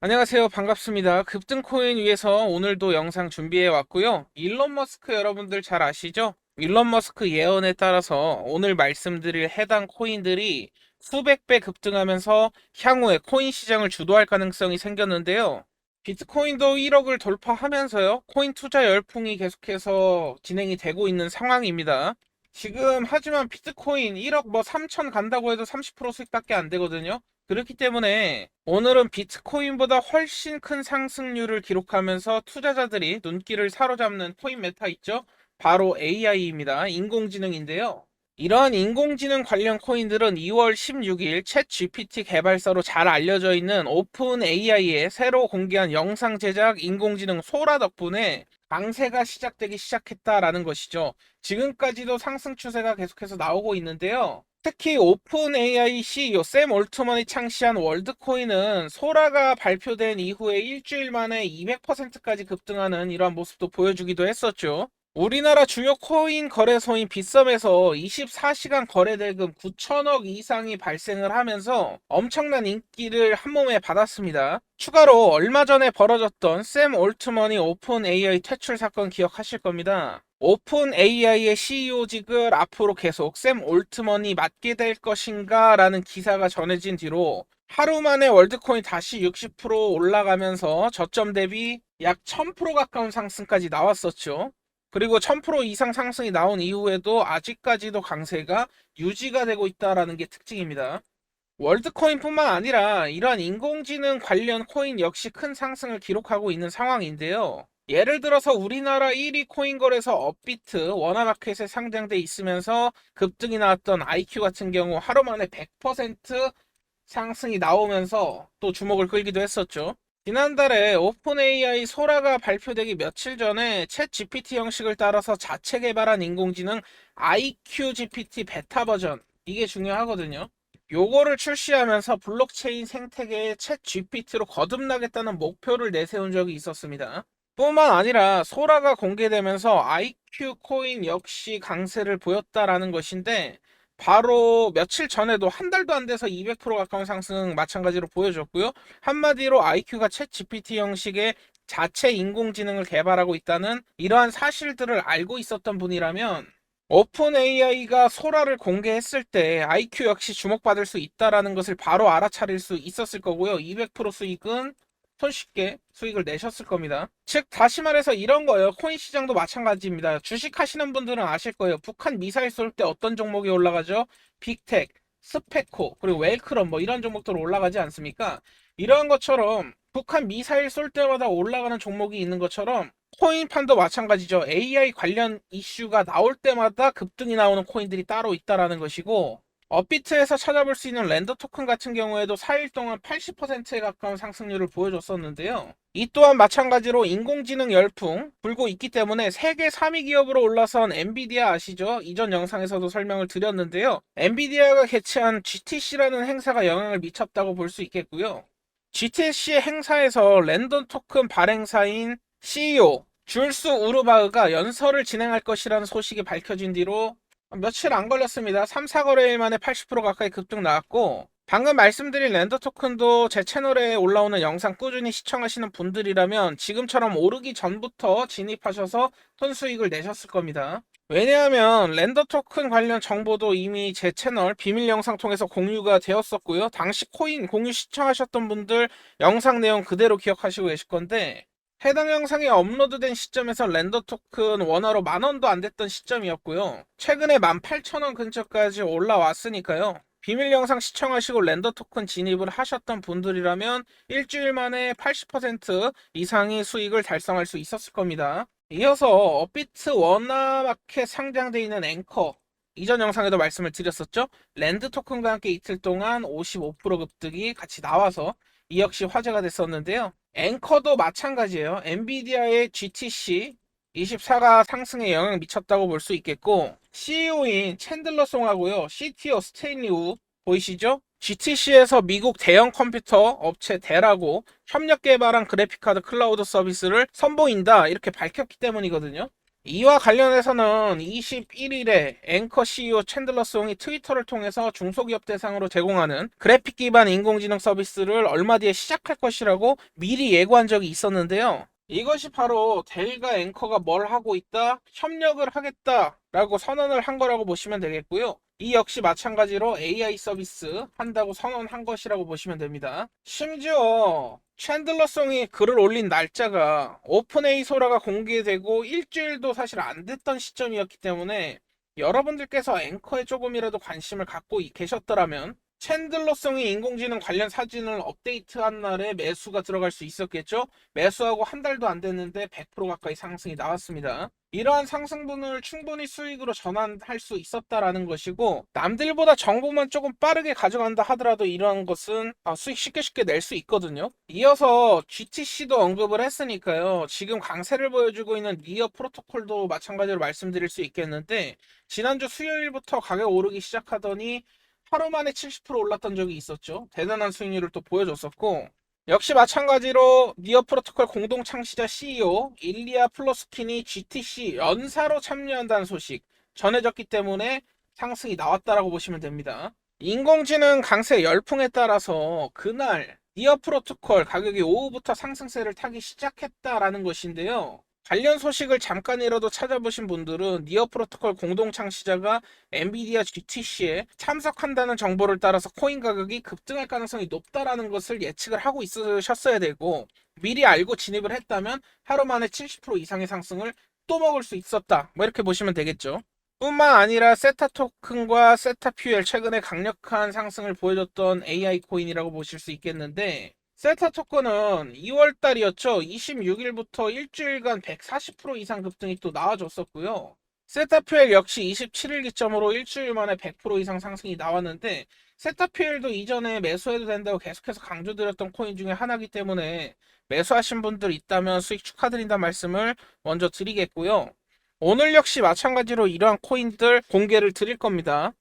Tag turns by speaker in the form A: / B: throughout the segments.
A: 안녕하세요. 반갑습니다. 급등코인 위해서 오늘도 영상 준비해 왔고요. 일론 머스크 여러분들 잘 아시죠? 일론 머스크 예언에 따라서 오늘 말씀드릴 해당 코인들이 수백 배 급등하면서 향후에 코인 시장을 주도할 가능성이 생겼는데요. 비트코인도 1억을 돌파하면서요. 코인 투자 열풍이 계속해서 진행이 되고 있는 상황입니다. 지금 하지만 비트코인 1억 뭐 3천 간다고 해도 30% 수익밖에 안 되거든요. 그렇기 때문에 오늘은 비트코인보다 훨씬 큰 상승률을 기록하면서 투자자들이 눈길을 사로잡는 코인 메타 있죠? 바로 AI입니다. 인공지능인데요. 이러한 인공지능 관련 코인들은 2월 16일 챗 GPT 개발사로 잘 알려져 있는 오픈 AI의 새로 공개한 영상 제작 인공지능 소라 덕분에 강세가 시작되기 시작했다라는 것이죠. 지금까지도 상승 추세가 계속해서 나오고 있는데요. 특히 오픈 AI CEO 샘 올트먼이 창시한 월드코인은 소라가 발표된 이후에 일주일 만에 200%까지 급등하는 이러한 모습도 보여주기도 했었죠. 우리나라 주요 코인 거래소인 빗썸에서 24시간 거래 대금 9천억 이상이 발생을 하면서 엄청난 인기를 한몸에 받았습니다. 추가로 얼마 전에 벌어졌던 샘 올트먼이 오픈 AI 퇴출 사건 기억하실 겁니다. 오픈 AI의 CEO직을 앞으로 계속 샘 올트먼이 맡게 될 것인가 라는 기사가 전해진 뒤로 하루 만에 월드코인 다시 60% 올라가면서 저점 대비 약 1000% 가까운 상승까지 나왔었죠. 그리고 1000% 이상 상승이 나온 이후에도 아직까지도 강세가 유지가 되고 있다라는 게 특징입니다. 월드코인뿐만 아니라 이러한 인공지능 관련 코인 역시 큰 상승을 기록하고 있는 상황인데요. 예를 들어서 우리나라 1위 코인 거래소 업비트 원화마켓에 상장돼 있으면서 급등이 나왔던 IQ 같은 경우 하루 만에 100% 상승이 나오면서 또 주목을 끌기도 했었죠. 지난달에 오픈AI 소라가 발표되기 며칠 전에 챗 GPT 형식을 따라서 자체 개발한 인공지능 IQ GPT 베타 버전 이게 중요하거든요. 요거를 출시하면서 블록체인 생태계의 챗 GPT로 거듭나겠다는 목표를 내세운 적이 있었습니다. 뿐만 아니라 소라가 공개되면서 IQ 코인 역시 강세를 보였다라는 것인데 바로 며칠 전에도 한 달도 안 돼서 200% 가까운 상승 마찬가지로 보여줬고요. 한마디로 IQ가 챗 GPT 형식의 자체 인공지능을 개발하고 있다는 이러한 사실들을 알고 있었던 분이라면 오픈 AI가 소라를 공개했을 때 IQ 역시 주목받을 수 있다라는 것을 바로 알아차릴 수 있었을 거고요. 200% 수익은 손쉽게 수익을 내셨을 겁니다. 즉 다시 말해서 이런 거예요. 코인 시장도 마찬가지입니다. 주식 하시는 분들은 아실 거예요. 북한 미사일 쏠 때 어떤 종목이 올라가죠? 빅텍, 스페코, 그리고 웰크럼 뭐 이런 종목들 올라가지 않습니까? 이러한 것처럼 북한 미사일 쏠 때마다 올라가는 종목이 있는 것처럼 코인판도 마찬가지죠. AI 관련 이슈가 나올 때마다 급등이 나오는 코인들이 따로 있다라는 것이고 업비트에서 찾아볼 수 있는 랜더 토큰 같은 경우에도 4일 동안 80%에 가까운 상승률을 보여줬었는데요. 이 또한 마찬가지로 인공지능 열풍 불고 있기 때문에 세계 3위 기업으로 올라선 엔비디아 아시죠? 이전 영상에서도 설명을 드렸는데요. 엔비디아가 개최한 GTC라는 행사가 영향을 미쳤다고 볼 수 있겠고요. GTC 행사에서 랜덤 토큰 발행사인 CEO 줄스 우르바흐가 연설을 진행할 것이라는 소식이 밝혀진 뒤로 며칠 안 걸렸습니다. 3, 4거래일 만에 80% 가까이 급등 나왔고 방금 말씀드린 랜더 토큰도 제 채널에 올라오는 영상 꾸준히 시청하시는 분들이라면 지금처럼 오르기 전부터 진입하셔서 손수익을 내셨을 겁니다. 왜냐하면 랜더 토큰 관련 정보도 이미 제 채널 비밀 영상 통해서 공유가 되었었고요. 당시 코인 공유 시청하셨던 분들 영상 내용 그대로 기억하시고 계실 건데 해당 영상이 업로드된 시점에서 랜더 토큰 원화로 만 원도 안 됐던 시점이었고요. 최근에 18,000원 근처까지 올라왔으니까요. 비밀 영상 시청하시고 랜더 토큰 진입을 하셨던 분들이라면 일주일 만에 80% 이상의 수익을 달성할 수 있었을 겁니다. 이어서 업비트 원화마켓 상장되어 있는 앵커 이전 영상에도 말씀을 드렸었죠. 랜드 토큰과 함께 이틀 동안 55% 급등이 같이 나와서 이 역시 화제가 됐었는데요. 앵커도 마찬가지예요. 엔비디아의 GTC 24가 상승에 영향을 미쳤다고 볼 수 있겠고 CEO인 챈들러 송하고요. CTO 스테인리 우 보이시죠? GTC에서 미국 대형 컴퓨터 업체 대라고 협력 개발한 그래픽카드 클라우드 서비스를 선보인다 이렇게 밝혔기 때문이거든요. 이와 관련해서는 21일에 앵커 CEO 챈들러 송이 트위터를 통해서 중소기업 대상으로 제공하는 그래픽 기반 인공지능 서비스를 얼마 뒤에 시작할 것이라고 미리 예고한 적이 있었는데요. 이것이 바로 델과 앵커가 뭘 하고 있다, 협력을 하겠다라고 선언을 한 거라고 보시면 되겠고요. 이 역시 마찬가지로 AI 서비스 한다고 선언한 것이라고 보시면 됩니다. 심지어 챈들러송이 글을 올린 날짜가 오픈AI 소라가 공개되고 일주일도 사실 안 됐던 시점이었기 때문에 여러분들께서 앵커에 조금이라도 관심을 갖고 계셨더라면 챈들러송이 인공지능 관련 사진을 업데이트한 날에 매수가 들어갈 수 있었겠죠? 매수하고 한 달도 안 됐는데 100% 가까이 상승이 나왔습니다. 이러한 상승분을 충분히 수익으로 전환할 수 있었다라는 것이고 남들보다 정보만 조금 빠르게 가져간다 하더라도 이러한 것은 아, 수익 쉽게 쉽게 낼 수 있거든요. 이어서 GTC도 언급을 했으니까요. 지금 강세를 보여주고 있는 니어 프로토콜도 마찬가지로 말씀드릴 수 있겠는데 지난주 수요일부터 가격 오르기 시작하더니 하루 만에 70% 올랐던 적이 있었죠. 대단한 수익률을 또 보여줬었고 역시 마찬가지로 니어 프로토콜 공동 창시자 CEO 일리아 플로스킨이 GTC 연사로 참여한다는 소식 전해졌기 때문에 상승이 나왔다라고 보시면 됩니다. 인공지능 강세 열풍에 따라서 그날 니어 프로토콜 가격이 오후부터 상승세를 타기 시작했다라는 것인데요. 관련 소식을 잠깐이라도 찾아보신 분들은 니어 프로토콜 공동 창시자가 엔비디아 GTC에 참석한다는 정보를 따라서 코인 가격이 급등할 가능성이 높다라는 것을 예측을 하고 있으셨어야 되고 미리 알고 진입을 했다면 하루 만에 70% 이상의 상승을 또 먹을 수 있었다. 뭐 이렇게 보시면 되겠죠. 뿐만 아니라 세타 토큰과 세타 퓨엘 최근에 강력한 상승을 보여줬던 AI 코인이라고 보실 수 있겠는데 세타 토큰은 2월 달이었죠. 26일부터 일주일간 140% 이상 급등이 또 나와줬었고요. 세타퓨엘 역시 27일 기점으로 일주일 만에 100% 이상 상승이 나왔는데 세타퓨엘도 이전에 매수해도 된다고 계속해서 강조드렸던 코인 중에 하나이기 때문에 매수하신 분들 있다면 수익 축하드린다는 말씀을 먼저 드리겠고요. 오늘 역시 마찬가지로 이러한 코인들 공개를 드릴 겁니다.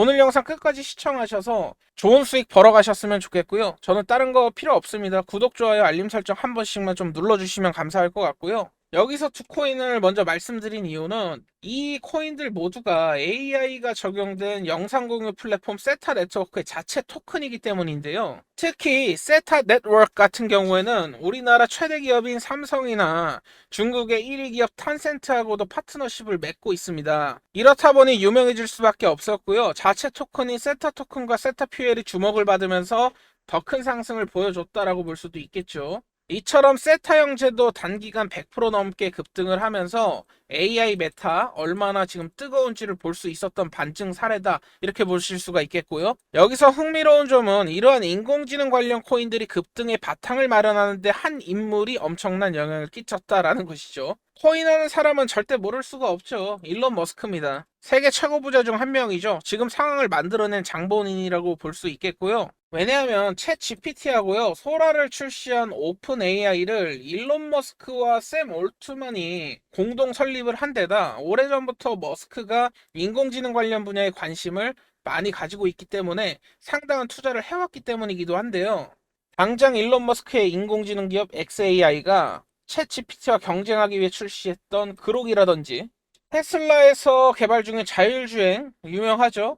A: 오늘 영상 끝까지 시청하셔서 좋은 수익 벌어 가셨으면 좋겠고요. 저는 다른 거 필요 없습니다. 구독, 좋아요, 알림 설정 한 번씩만 좀 눌러주시면 감사할 것 같고요. 여기서 두 코인을 먼저 말씀드린 이유는 이 코인들 모두가 AI가 적용된 영상 공유 플랫폼 세타 네트워크의 자체 토큰이기 때문인데요. 특히 세타 네트워크 같은 경우에는 우리나라 최대 기업인 삼성이나 중국의 1위 기업 탄센트하고도 파트너십을 맺고 있습니다. 이렇다 보니 유명해질 수밖에 없었고요. 자체 토큰인 세타 토큰과 세타 퓨엘이 주목을 받으면서 더 큰 상승을 보여줬다라고 볼 수도 있겠죠. 이처럼 세타 형제도 단기간 100% 넘게 급등을 하면서 AI 메타 얼마나 지금 뜨거운지를 볼 수 있었던 반증 사례다 이렇게 보실 수가 있겠고요. 여기서 흥미로운 점은 이러한 인공지능 관련 코인들이 급등의 바탕을 마련하는데 한 인물이 엄청난 영향을 끼쳤다라는 것이죠. 코인하는 사람은 절대 모를 수가 없죠. 일론 머스크입니다. 세계 최고 부자 중 한 명이죠. 지금 상황을 만들어낸 장본인이라고 볼 수 있겠고요. 왜냐하면 챗 GPT하고요. 소라를 출시한 오픈 AI를 일론 머스크와 샘 올트만이 공동 설립을 한 데다 오래전부터 머스크가 인공지능 관련 분야에 관심을 많이 가지고 있기 때문에 상당한 투자를 해왔기 때문이기도 한데요. 당장 일론 머스크의 인공지능 기업 XAI가 챗 GPT와 경쟁하기 위해 출시했던 그록이라든지 테슬라에서 개발 중인 자율주행 유명하죠.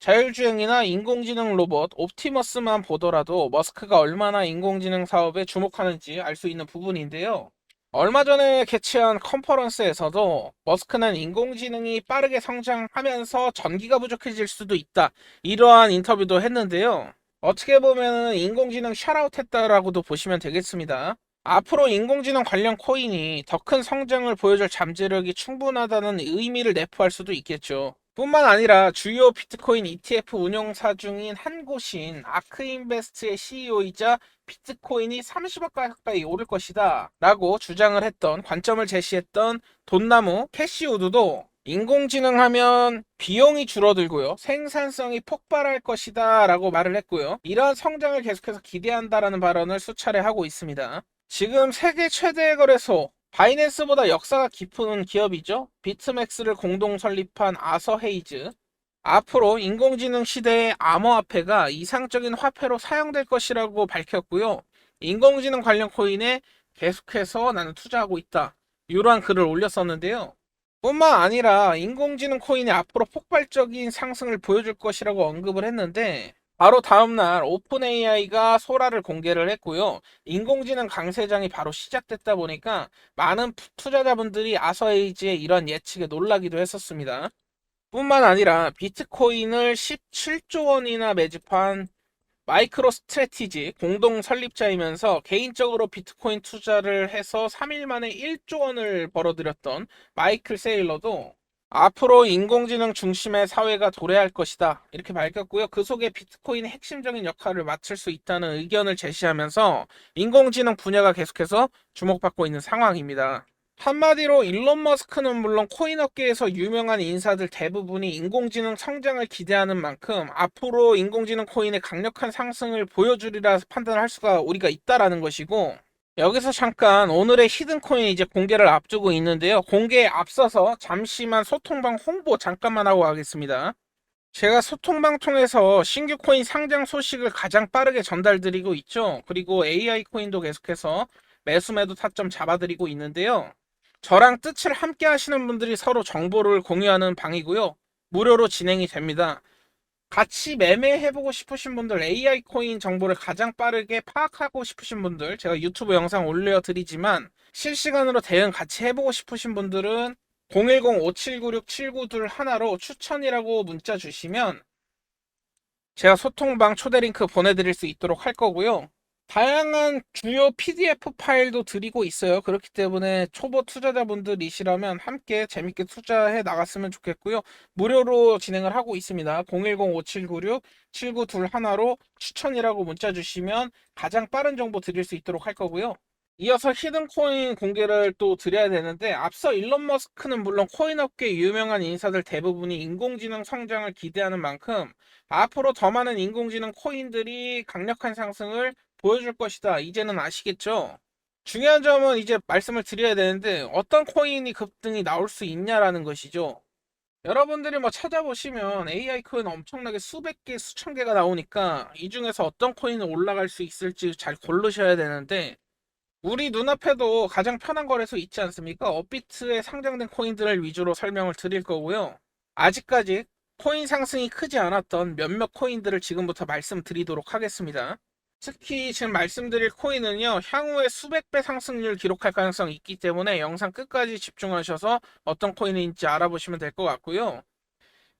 A: 자율주행이나 인공지능 로봇 옵티머스만 보더라도 머스크가 얼마나 인공지능 사업에 주목하는지 알 수 있는 부분인데요. 얼마 전에 개최한 컨퍼런스에서도 머스크는 인공지능이 빠르게 성장하면서 전기가 부족해질 수도 있다. 이러한 인터뷰도 했는데요. 어떻게 보면 인공지능 샤라웃 했다라고도 보시면 되겠습니다. 앞으로 인공지능 관련 코인이 더 큰 성장을 보여줄 잠재력이 충분하다는 의미를 내포할 수도 있겠죠. 뿐만 아니라 주요 비트코인 ETF 운용사 중인 한 곳인 아크인베스트의 CEO이자 비트코인이 30억 가까이 오를 것이다 라고 주장을 했던 관점을 제시했던 돈나무 캐시우드도 인공지능 하면 비용이 줄어들고요. 생산성이 폭발할 것이다 라고 말을 했고요. 이러한 성장을 계속해서 기대한다라는 발언을 수차례 하고 있습니다. 지금 세계 최대 거래소 바이낸스보다 역사가 깊은 기업이죠. 비트맥스를 공동 설립한 아서 헤이즈. 앞으로 인공지능 시대의 암호화폐가 이상적인 화폐로 사용될 것이라고 밝혔고요. 인공지능 관련 코인에 계속해서 나는 투자하고 있다. 이러한 글을 올렸었는데요. 뿐만 아니라 인공지능 코인이 앞으로 폭발적인 상승을 보여줄 것이라고 언급을 했는데 바로 다음날 오픈 AI가 소라를 공개를 했고요. 인공지능 강세장이 바로 시작됐다 보니까 많은 푸- 투자자분들이 아서에이지의 이런 예측에 놀라기도 했었습니다. 뿐만 아니라 비트코인을 17조 원이나 매집한 마이크로 스트래티지 공동 설립자이면서 개인적으로 비트코인 투자를 해서 3일 만에 1조 원을 벌어들였던 마이클 세일러도 앞으로 인공지능 중심의 사회가 도래할 것이다. 이렇게 밝혔고요. 그 속에 비트코인의 핵심적인 역할을 맡을 수 있다는 의견을 제시하면서 인공지능 분야가 계속해서 주목받고 있는 상황입니다. 한마디로 일론 머스크는 물론 코인 업계에서 유명한 인사들 대부분이 인공지능 성장을 기대하는 만큼 앞으로 인공지능 코인의 강력한 상승을 보여주리라 판단할 수가 우리가 있다라는 것이고 여기서 잠깐 오늘의 히든 코인 이제 공개를 앞두고 있는데요. 공개에 앞서서 잠시만 소통방 홍보 잠깐만 하고 가겠습니다. 제가 소통방 통해서 신규 코인 상장 소식을 가장 빠르게 전달드리고 있죠. 그리고 AI 코인도 계속해서 매수 매도 타점 잡아드리고 있는데요. 저랑 뜻을 함께 하시는 분들이 서로 정보를 공유하는 방이고요. 무료로 진행이 됩니다. 같이 매매해보고 싶으신 분들, AI 코인 정보를 가장 빠르게 파악하고 싶으신 분들, 제가 유튜브 영상 올려드리지만 실시간으로 대응 같이 해보고 싶으신 분들은 010-5796-7921 하나로 추천이라고 문자 주시면 제가 소통방 초대 링크 보내드릴 수 있도록 할 거고요. 다양한 주요 PDF 파일도 드리고 있어요. 그렇기 때문에 초보 투자자분들이시라면 함께 재밌게 투자해 나갔으면 좋겠고요. 무료로 진행을 하고 있습니다. 010-5796-7921로 추천이라고 문자 주시면 가장 빠른 정보 드릴 수 있도록 할 거고요. 이어서 히든 코인 공개를 또 드려야 되는데 앞서 일론 머스크는 물론 코인 업계 유명한 인사들 대부분이 인공지능 성장을 기대하는 만큼 앞으로 더 많은 인공지능 코인들이 강력한 상승을 보여줄 것이다. 이제는 아시겠죠? 중요한 점은 이제 말씀을 드려야 되는데 어떤 코인이 급등이 나올 수 있냐라는 것이죠. 여러분들이 뭐 찾아보시면 AI 코인 엄청나게 수백 개, 수천 개가 나오니까 이 중에서 어떤 코인은 올라갈 수 있을지 잘 고르셔야 되는데 우리 눈앞에도 가장 편한 거래소 있지 않습니까? 업비트에 상장된 코인들을 위주로 설명을 드릴 거고요. 아직까지 코인 상승이 크지 않았던 몇몇 코인들을 지금부터 말씀드리도록 하겠습니다. 특히 지금 말씀드릴 코인은요, 향후에 수백 배 상승률 기록할 가능성이 있기 때문에 영상 끝까지 집중하셔서 어떤 코인인지 알아보시면 될 것 같고요.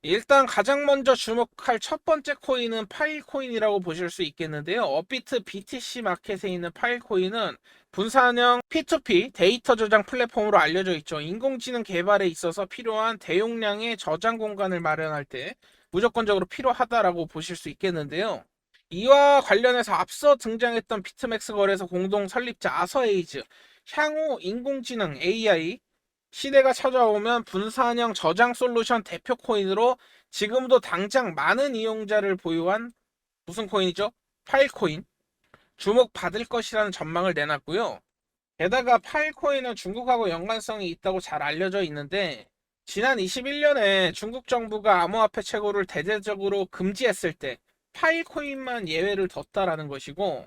A: 일단 가장 먼저 주목할 첫 번째 코인은 파일 코인이라고 보실 수 있겠는데요. 업비트 BTC 마켓에 있는 파일 코인은 분산형 P2P 데이터 저장 플랫폼으로 알려져 있죠. 인공지능 개발에 있어서 필요한 대용량의 저장 공간을 마련할 때 무조건적으로 필요하다라고 보실 수 있겠는데요. 이와 관련해서 앞서 등장했던 비트맥스 거래소 공동 설립자 아서에이즈, 향후 인공지능 AI 시대가 찾아오면 분산형 저장 솔루션 대표 코인으로 지금도 당장 많은 이용자를 보유한 무슨 코인이죠? 파일 코인 주목받을 것이라는 전망을 내놨고요. 게다가 파일 코인은 중국하고 연관성이 있다고 잘 알려져 있는데 지난 21년에 중국 정부가 암호화폐 채굴을 대대적으로 금지했을 때 파일 코인만 예외를 뒀다라는 것이고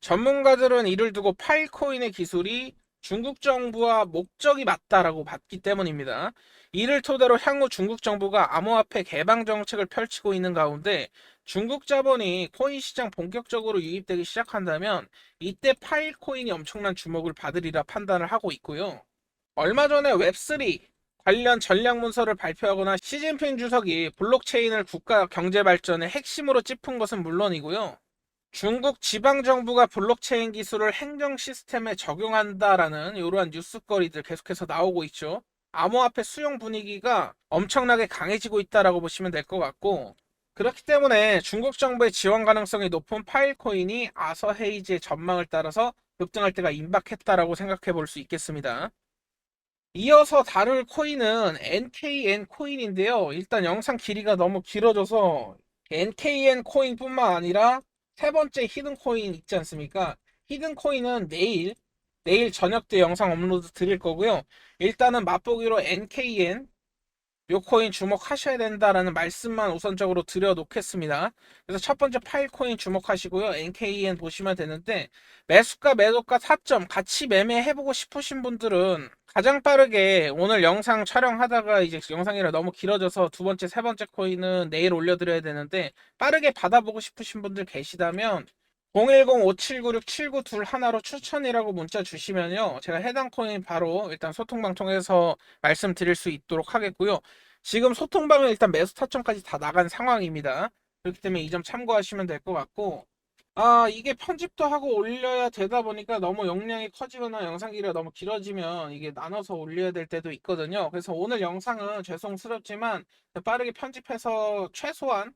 A: 전문가들은 이를 두고 파일 코인의 기술이 중국 정부와 목적이 맞다라고 봤기 때문입니다. 이를 토대로 향후 중국 정부가 암호화폐 개방 정책을 펼치고 있는 가운데 중국 자본이 코인 시장 본격적으로 유입되기 시작한다면 이때 파일 코인이 엄청난 주목을 받으리라 판단을 하고 있고요. 얼마 전에 웹3 관련 전략 문서를 발표하거나 시진핑 주석이 블록체인을 국가 경제 발전의 핵심으로 찝은 것은 물론이고요. 중국 지방정부가 블록체인 기술을 행정 시스템에 적용한다라는 이러한 뉴스거리들 계속해서 나오고 있죠. 암호화폐 수용 분위기가 엄청나게 강해지고 있다라고 보시면 될 것 같고 그렇기 때문에 중국 정부의 지원 가능성이 높은 파일코인이 아서 헤이즈의 전망을 따라서 급등할 때가 임박했다라고 생각해 볼 수 있겠습니다. 이어서 다룰 코인은 NKN 코인인데요. 일단 영상 길이가 너무 길어져서 NKN 코인뿐만 아니라 세 번째 히든 코인 있지 않습니까? 히든 코인은 내일 내일 저녁 때 영상 업로드 드릴 거고요. 일단은 맛보기로 NKN 요 코인 주목하셔야 된다라는 말씀만 우선적으로 드려놓겠습니다. 그래서 첫 번째 파일 코인 주목하시고요. NKN 보시면 되는데 매수가 매도가 타점 같이 매매해보고 싶으신 분들은 가장 빠르게 오늘 영상 촬영하다가 이제 영상이라 너무 길어져서 두 번째, 세 번째 코인은 내일 올려드려야 되는데 빠르게 받아보고 싶으신 분들 계시다면 010-5796-7921 하나로 추천이라고 문자 주시면요. 제가 해당 코인 바로 일단 소통방 통해서 말씀드릴 수 있도록 하겠고요. 지금 소통방은 일단 매수 타점까지 다 나간 상황입니다. 그렇기 때문에 이 점 참고하시면 될 것 같고 아 이게 편집도 하고 올려야 되다 보니까 너무 용량이 커지거나 영상 길이가 너무 길어지면 이게 나눠서 올려야 될 때도 있거든요. 그래서 오늘 영상은 죄송스럽지만 빠르게 편집해서 최소한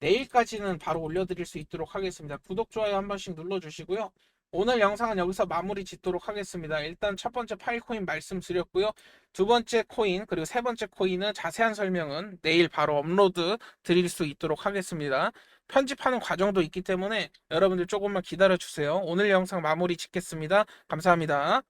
A: 내일까지는 바로 올려드릴 수 있도록 하겠습니다. 구독, 좋아요 한 번씩 눌러주시고요. 오늘 영상은 여기서 마무리 짓도록 하겠습니다. 일단 첫 번째 파일 코인 말씀드렸고요. 두 번째 코인 그리고 세 번째 코인은 자세한 설명은 내일 바로 업로드 드릴 수 있도록 하겠습니다. 편집하는 과정도 있기 때문에 여러분들 조금만 기다려 주세요. 오늘 영상 마무리 짓겠습니다. 감사합니다.